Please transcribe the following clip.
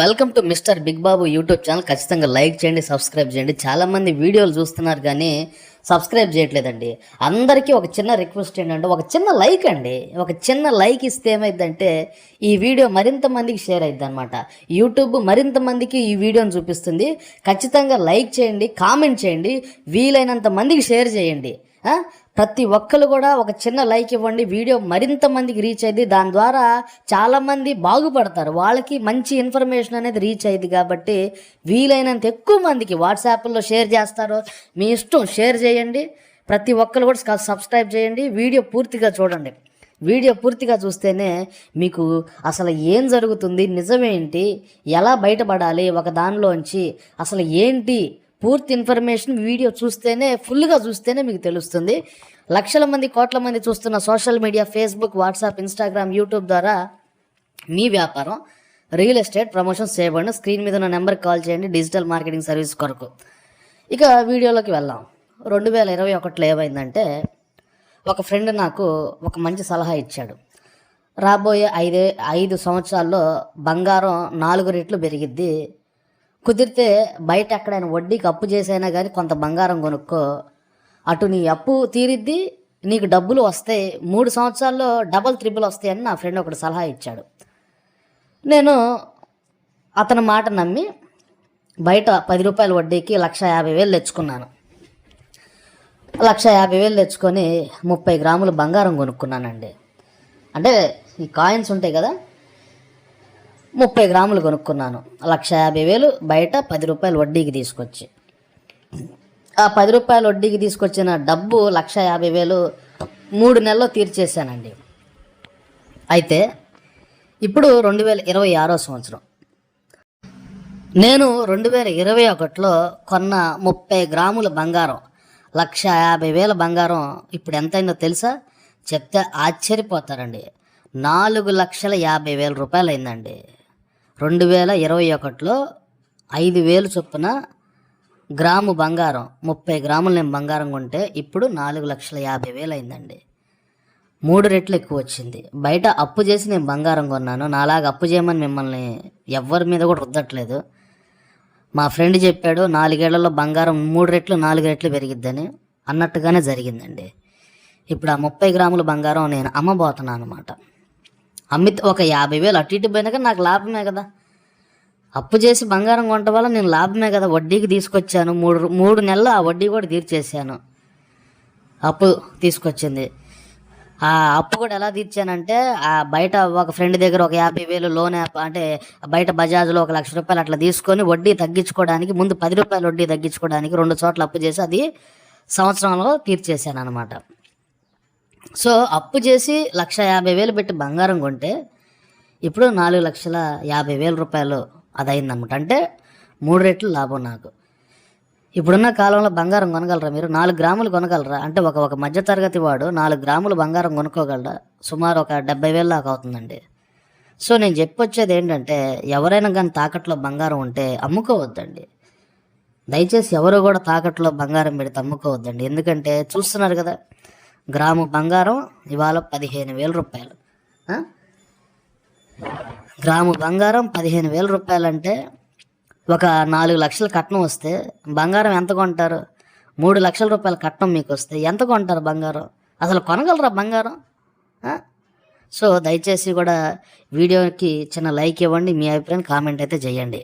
Welcome to mister big Babu YouTube channel ఖచ్చితంగా like చేయండి subscribe చేయండి. చాలామంది వీడియోలు చూస్తున్నారు కానీ సబ్స్క్రైబ్ చేయట్లేదండి. అందరికీ ఒక చిన్న రిక్వెస్ట్ ఏంటంటే ఒక చిన్న లైక్ అండి. ఒక చిన్న లైక్ ఇస్తే ఏమైందంటే ఈ వీడియో మరింత మందికి షేర్ అయింది అనమాట యూట్యూబ్ మరింత మందికి ఈ వీడియోని చూపిస్తుంది. ఖచ్చితంగా లైక్ చేయండి కామెంట్ చేయండి వీలైనంత మందికి షేర్ చేయండి. ప్రతి ఒక్కరు కూడా ఒక చిన్న లైక్ ఇవ్వండి. వీడియో మరింత మందికి రీచ్ అయింది దాని ద్వారా చాలామంది బాగుపడతారు. వాళ్ళకి మంచి ఇన్ఫర్మేషన్ అనేది రీచ్ అయ్యింది కాబట్టి వీలైనంత ఎక్కువ మందికి వాట్సాప్లో షేర్ చేస్తారు. మీ ఇష్టం షేర్ చేయండి చేయండి. ప్రతి ఒక్కరు కూడా సబ్స్క్రైబ్ చేయండి. వీడియో పూర్తిగా చూడండి. వీడియో పూర్తిగా చూస్తేనే మీకు అసలు ఏం జరుగుతుంది నిజమేంటి ఎలా బయటపడాలి ఒక దానిలోంచి అసలు ఏంటి పూర్తి ఇన్ఫర్మేషన్ వీడియో చూస్తేనే ఫుల్గా చూస్తేనే మీకు తెలుస్తుంది. లక్షల మంది కోట్ల మంది చూస్తున్న social media Facebook WhatsApp Instagram YouTube ద్వారా మీ వ్యాపారం రియల్ ఎస్టేట్ ప్రమోషన్ చేయబడిన స్క్రీన్ మీద ఉన్న నెంబర్కి కాల్ చేయండి డిజిటల్ మార్కెటింగ్ సర్వీస్ కొరకు. ఇక వీడియోలోకి వెళ్దాం. రెండు వేల ఇరవై ఒకటిలో ఏమైందంటే ఒక ఫ్రెండ్ నాకు ఒక మంచి సలహా ఇచ్చాడు. రాబోయే ఐదే ఐదు సంవత్సరాల్లో బంగారం నాలుగు రెట్లు పెరిగిద్ది. కుదిరితే బయట ఎక్కడైనా వడ్డీకి అప్పు చేసైనా కానీ కొంత బంగారం కొనుక్కో. అటు నీ అప్పు తీరిద్ది నీకు డబ్బులు వస్తాయి. మూడు సంవత్సరాల్లో డబల్ త్రిబుల్ వస్తాయని నా ఫ్రెండ్ ఒకటి సలహా ఇచ్చాడు. నేను అతని మాట నమ్మి బయట పది రూపాయల వడ్డీకి లక్ష యాభై వేలు తెచ్చుకున్నాను. లక్ష యాభై వేలు తెచ్చుకొని ముప్పై గ్రాములు బంగారం కొనుక్కున్నానండి. అంటే ఈ కాయిన్స్ ఉంటాయి కదా ముప్పై గ్రాములు కొనుక్కున్నాను. లక్ష యాభై వేలు బయట పది రూపాయలు వడ్డీకి తీసుకొచ్చి. ఆ పది రూపాయలు వడ్డీకి తీసుకొచ్చిన డబ్బు లక్ష యాభై వేలు మూడు నెలల్లో తీర్చేశానండి. అయితే ఇప్పుడు రెండు వేల ఇరవై ఆరో సంవత్సరం. నేను రెండు వేల ఇరవై ఒకటిలో కొన్న ముప్పై గ్రాముల బంగారం లక్ష యాభై వేల బంగారం ఇప్పుడు ఎంతైందో తెలుసా? చెప్తే ఆశ్చర్యపోతారండి. నాలుగు లక్షల యాభై వేల రూపాయలు అయిందండి రెండు వేల ఇరవై ఒకటిలో ఐదు వేలు చొప్పున గ్రాము బంగారం ముప్పై గ్రాములు నేను బంగారం కొంటే ఇప్పుడు నాలుగు లక్షల యాభై వేలు అయిందండి మూడు రెట్లు ఎక్కువ వచ్చింది బయట అప్పు చేసి నేను బంగారం కొన్నాను. నాలాగా అప్పు చేయమని మిమ్మల్ని ఎవ్వరి మీద కూడా రుద్దట్లేదు. మా ఫ్రెండ్ చెప్పాడు నాలుగేళ్ళలో బంగారం మూడు రెట్లు నాలుగు రెట్లు పెరిగిద్దని. అన్నట్టుగానే జరిగిందండి. ఇప్పుడు ఆ ముప్పై గ్రాముల బంగారం నేను అమ్మబోతున్నాను అనమాట అమ్మితే ఒక యాభై వేలు అటు ఇటు పోయినాక నాకు లాభమే కదా. అప్పు చేసి బంగారం కొంట వల్ల నేను లాభమే కదా. వడ్డీకి తీసుకొచ్చాను మూడు మూడు నెలలు ఆ వడ్డీ కూడా తీర్చేశాను. అప్పు తీసుకొచ్చింది. ఆ అప్పు కూడా ఎలా తీర్చానంటే ఆ బయట ఒక ఫ్రెండ్ దగ్గర ఒక యాభై వేలు లోన్ యాప్ అంటే బయట బజాజ్లో ఒక లక్ష రూపాయలు అట్లా తీసుకొని వడ్డీ తగ్గించుకోవడానికి ముందు పది రూపాయలు వడ్డీ తగ్గించుకోవడానికి రెండు చోట్ల అప్పు చేసి అది సంవత్సరంలో తీర్చేశాను అనమాట సో అప్పు చేసి లక్ష యాభై వేలు పెట్టి బంగారం కొంటే ఇప్పుడు నాలుగు లక్షల యాభై వేల రూపాయలు అది అయిందనమాట అంటే మూడు రెట్లు లాభం నాకు. ఇప్పుడున్న కాలంలో బంగారం కొనగలరా మీరు? నాలుగు గ్రాములు కొనగలరా? అంటే ఒక ఒక మధ్యతరగతి వాడు నాలుగు గ్రాములు బంగారం కొనుక్కోగలరా సుమారు ఒక డెబ్బై వేల దాకా అవుతుందండి. సో నేను చెప్పొచ్చేది ఏంటంటే ఎవరైనా కానీ తాకట్లో బంగారం ఉంటే అమ్ముకోవద్దండి. దయచేసి ఎవరు కూడా తాకట్లో బంగారం పెడితే అమ్ముకోవద్దండి. ఎందుకంటే చూస్తున్నారు కదా గ్రాము బంగారం ఇవాళ పదిహేను వేల రూపాయలు. గ్రాము బంగారం పదిహేను వేల రూపాయలు అంటే ఒక నాలుగు లక్షల కట్నం వస్తే బంగారం ఎంత కొంటారు? మూడు లక్షల రూపాయల కట్నం మీకు వస్తే ఎంత కొంటారు బంగారం? అసలు కొనగలరా బంగారం? సో దయచేసి కూడా వీడియోకి చిన్న లైక్ ఇవ్వండి మీ అభిప్రాయం కామెంట్ అయితే చేయండి.